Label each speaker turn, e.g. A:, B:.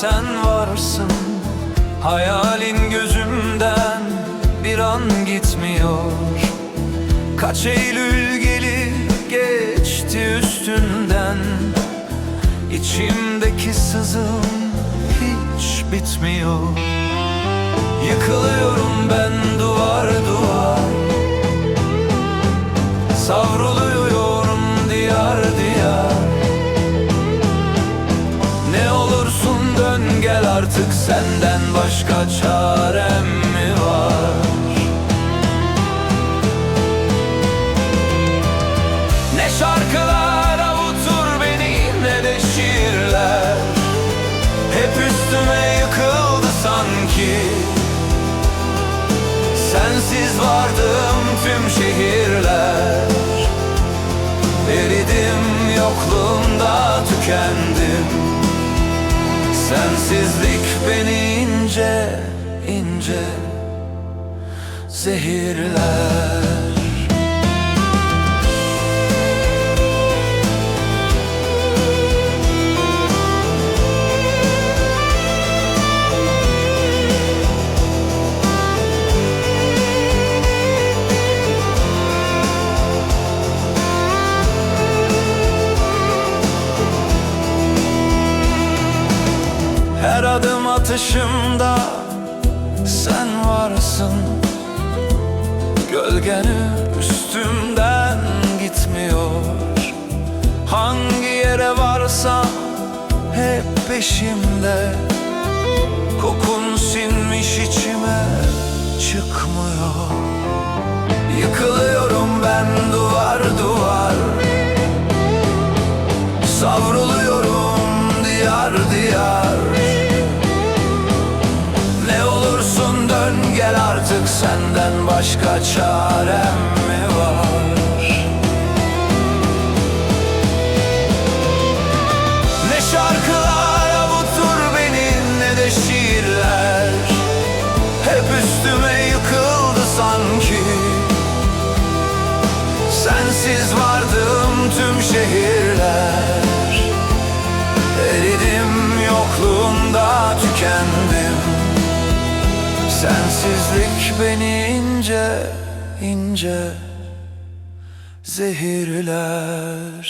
A: sen varsın. Hayalin gözümden bir an gitmiyor. Kaç Eylül gelir geçti üstünden. İçimdeki sızım hiç bitmiyor. Yıkılıyorum ben duvar duvar. Savruluyorum artık senden başka çarem mi var? Ne şarkılar avutur beni ne de şiirler. Hep üstüme yıkıldı sanki. Sensiz vardım tüm şehirler. Eridim yokluğunda tükendim. Sensizlik beni ince ince zehirler atışımda sen varsın. Gölgeni üstümden gitmiyor. Hangi yere varsa hep peşimde. Kokun sinmiş içime çıkmıyor. Yıkılıyorum ben duvar duvar. Savruluyorum diyar diyar senden başka çarem mi var? Sensizlik beni ince ince zehirler